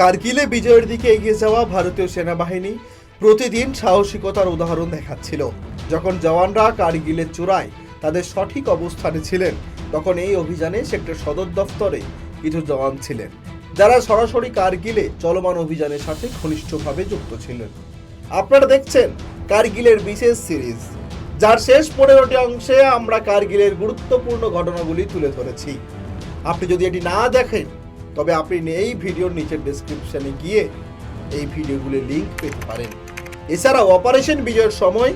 কার্গিলে বিজয়ের দিকে এগিয়ে যাওয়া ভারতীয় সেনাবাহিনী প্রতিদিন সাহসিকতার উদাহরণ দেখাচ্ছিল। যখন জওয়ানরা কার্গিলের চূড়ায় তাদের সঠিক অবস্থানে ছিলেন, তখন এই অভিযানে সেক্টর সদর দফতরে কিছু জওয়ান ছিলেন। যারা সরাসরি কার্গিলে চলমান অভিযানের সাথে ঘনিষ্ঠভাবে যুক্ত ছিলেন। আপনারা দেখছেন কার্গিলের বিশেষ সিরিজ। যার শেষ পনেরোটি অংশে আমরা কার্গিলের গুরুত্বপূর্ণ ঘটনাগুলি তুলে ধরেছি। আপনি যদি এটি না দেখেন তবে আপনি এই ভিডিওর নিচের ডেসক্রিপশনে গিয়ে এই ভিডিওগুলির লিংক পেতে পারেন। এছাড়াও অপারেশন বিজয়ের সময়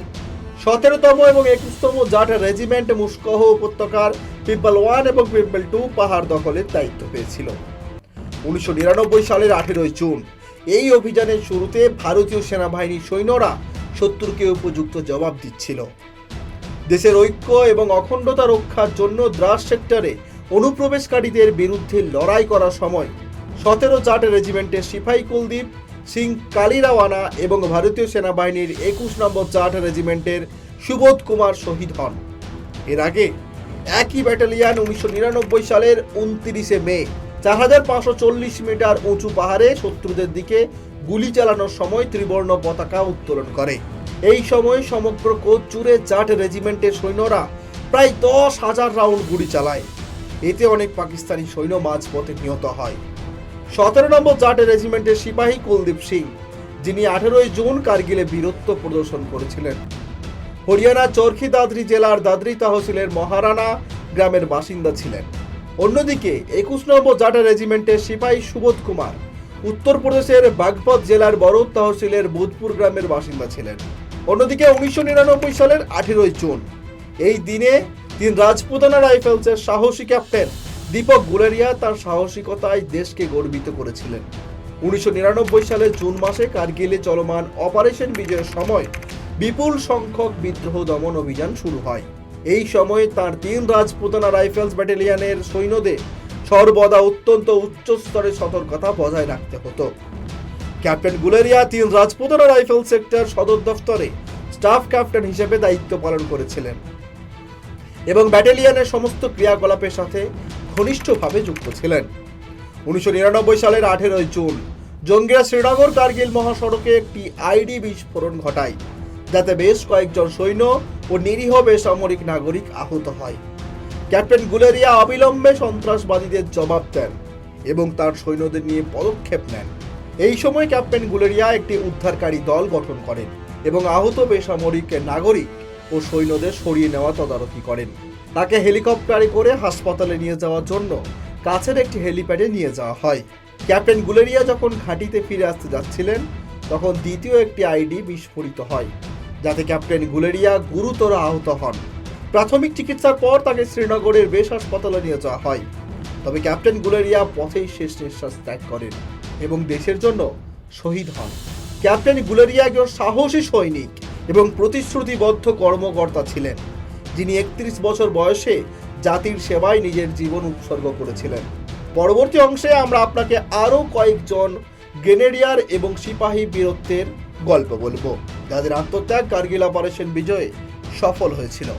সতেরোতম এবং একুশতম জাট রেজিমেন্ট মুস্কহ উপত্যকার পিম্পল ওয়ান এবং পিম্পল টু পাহাড় দখলের দায়িত্ব পেয়েছিল। উনিশশো নিরানব্বই সালের আঠেরোই জুন এই অভিযানের শুরুতে ভারতীয় সেনাবাহিনীর সৈন্যরা শত্রুকে উপযুক্ত জবাব দিচ্ছিল। দেশের ঐক্য এবং অখণ্ডতা রক্ষার জন্য দ্রাস সেক্টরে অনুপ্রবেশকারীদের বিরুদ্ধে লড়াই করার সময় সতেরো জাট রেজিমেন্টের সিপাহী কুলদীপ সিং কালিরাওয়ানা এবং ভারতীয় সেনাবাহিনীর একুশ নম্বর জাট রেজিমেন্টের সুবোধ কুমার শহীদ হন। এর আগে একই ব্যাটালিয়ান উনিশশো নিরানব্বই সালের উনত্রিশে মে চার হাজার পাঁচশো চল্লিশ মিটার উঁচু পাহাড়ে শত্রুদের দিকে গুলি চালানোর সময় ত্রিবর্ণ পতাকা উত্তোলন করে। এই সময় সমগ্র কোচ জুড়ে জাট রেজিমেন্টের সৈন্যরা প্রায় দশ হাজার রাউন্ড গুলি চালায়। এতে অনেক পাকিস্তানি সৈন্য মাঝপথে নিহত হয়। সতেরো নম্বর জাট রেজিমেন্টের সিপাহী কুলদীপ সিং, যিনি আঠেরোই জুন কার্গিলে বীরত্ব প্রদর্শন করেছিলেন। হরিয়ানা চরখি দাদরি জেলার দাদরি তহসিলের মহারানা গ্রামের বাসিন্দা ছিলেন। অন্যদিকে, একুশ নম্বর জাটা রেজিমেন্টের সিপাহী সুবোধ কুমার, উত্তরপ্রদেশের বাগপত জেলার বড় তহসিলের বোধপুর গ্রামের বাসিন্দা ছিলেন। অন্যদিকে, উনিশশো নিরানব্বই সালের আঠেরোই জুন, এই দিনে তিন রাজপুতানা রাইফেলসের সাহসী ক্যাপ্টেন দীপক গুলেরিয়া তার সাহসিকতায় দেশকে গর্বিত করেছিলেন। উনিশশো সালের জুন মাসে কার্গিলে চলমান অপারেশন বিজয়ের সময় বিপুল সংখ্যক বিদ্রোহ দমন অভিযান শুরু হয়। এই সময়ে তার তিন রাজপুতানা রাইফেলস ব্যাটালিয়নের সৈন্যদের সর্বদা অত্যন্ত উচ্চ স্তরের সতর্কতা বজায় রাখতে হতো। ক্যাপ্টেন গুলেরিয়া তিন রাজপুতানা রাইফেল সেক্টর সদর দফতরে স্টাফ ক্যাপ্টেন হিসেবে দায়িত্ব পালন করেছিলেন। এবং ব্যাটালিয়নের সমস্ত ক্রিয়াকলাপের সাথে ঘনিষ্ঠভাবে যুক্ত ছিলেন। উনিশশো নিরানব্বই সালের আঠেরোই জুন, জঙ্গিরা শ্রীনগর কার্গিল মহাসড়কে একটি আইডি বিস্ফোরণ ঘটায়, যাতে বেশ কয়েকজন সৈন্য ও নিরীহ বেসামরিক নাগরিক আহত হয়। ক্যাপ্টেন গুলেরিয়া অবিলম্বে সন্ত্রাসবাদীদের জবাব দেন এবং তার সৈন্যদের নিয়ে পদক্ষেপ নেন। এই সময় ক্যাপ্টেন গুলেরিয়া একটি উদ্ধারকারী দল গঠন করেন এবং আহত বেসামরিক নাগরিক ও সৈন্যদের সরিয়ে নেওয়া তদারকি করেন। তাকে হেলিকপ্টারে করে হাসপাতালে নিয়ে যাওয়ার জন্য কাছের একটি হেলিপ্যাডে নিয়ে যাওয়া হয়। ক্যাপ্টেন গুলেরিয়া যখন ঘাঁটিতে ফিরে আসতে যাচ্ছিলেন, তখন দ্বিতীয় একটি আইডি বিস্ফোরিত হয়, যাতে ক্যাপ্টেন গুলেরিয়া গুরুতর আহত হন। প্রাথমিক চিকিৎসার পর তাকে শ্রীনগরের বেশ হাসপাতালে নিয়ে যাওয়া হয়। তবে ক্যাপ্টেন গুলেরিয়া পথেই শেষ নিঃশ্বাস ত্যাগ করেন এবং দেশের জন্য শহীদ হন। ক্যাপ্টেন গুলেরিয়া একজন সাহসী সৈনিক। এবং প্রতিশ্রুতিবদ্ধ কর্মকর্তা ছিলেন। যিনি একত্রিশ বছর বয়সে জাতির সেবায় নিজের জীবন উৎসর্গ করেছিলেন। পরবর্তী অংশে আমরা আপনাকে আরও কয়েকজন গ্রেনেডিয়ার এবং সিপাহী বীরত্বের গল্প বলব। যাদের আত্মত্যাগ কার্গিল অপারেশন বিজয়ে সফল হয়েছিল।